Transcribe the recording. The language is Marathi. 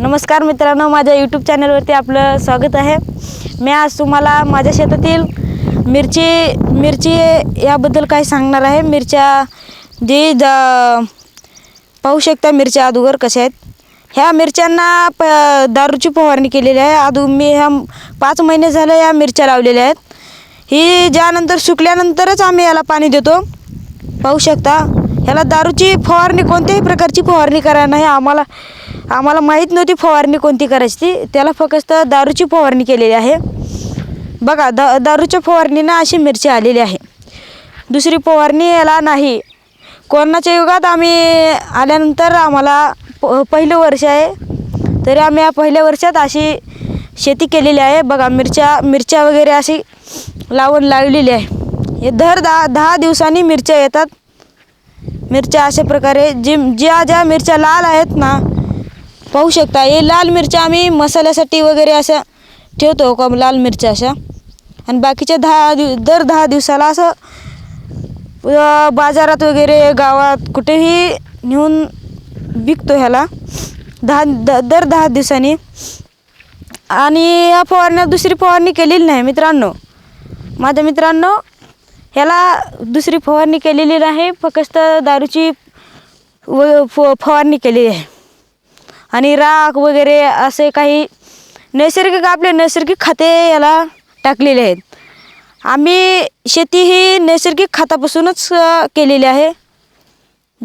नमस्कार मित्रांनो माझ्या यूट्यूब चॅनलवरती आपलं स्वागत आहे. मी आज तुम्हाला माझ्या शेतातील मिरची मिरची याबद्दल काही सांगणार आहे. मिरच्या जी ज पाहू शकता मिरच्या अगोदर कशा आहेत. ह्या मिरच्यांना प दारूची फवारणी केलेली आहे. अदू मी ह्या पाच महिने झालं या मिरच्या लावलेल्या आहेत. ही ज्यानंतर सुकल्यानंतरच आम्ही याला पाणी देतो. पाहू शकता ह्याला दारूची फवारणी कोणत्याही प्रकारची फवारणी करायला नाही. आम्हाला आम्हाला माहीत नव्हती फवारणी कोणती करायची. ती त्याला फक्त दारूची फवारणी केलेली आहे. बघा दा दारूच्या फवारणीनं अशी मिरची आलेली आहे. दुसरी फवारणी याला नाही. कोरोनाच्या युगात आम्ही आल्यानंतर आम्हाला प पहिलं वर्ष आहे. तरी आम्ही या पहिल्या वर्षात अशी शेती केलेली आहे. बघा मिरच्या मिरच्या वगैरे अशी लावून लावलेली आहे. हे दर दहा दहा दिवसांनी मिरच्या येतात. मिरच्या अशा प्रकारे जी ज्या ज्या मिरच्या लाल आहेत ना पाहू शकता हे लाल मिरच्या आम्ही मसाल्यासाठी वगैरे अशा ठेवतो का लाल मिरच्या अशा? आणि बाकीच्या दहा दिव दर दहा दिवसाला असं बाजारात वगैरे गावात कुठेही नेऊन विकतो ह्याला. दहा द दर दहा दिवसांनी. आणि या फवारण्या दुसरी फवारणी केलेली नाही मित्रांनो. माझ्या मित्रांनो ह्याला दुसरी फवारणी केलेली नाही फक्त दारूची व फ फवारणी केलेली आहे. आणि राख वगैरे असे काही नैसर्गिक आपले नैसर्गिक खते याला टाकलेले आहेत. आम्ही शेती ही नैसर्गिक खतापासूनच केलेली आहे.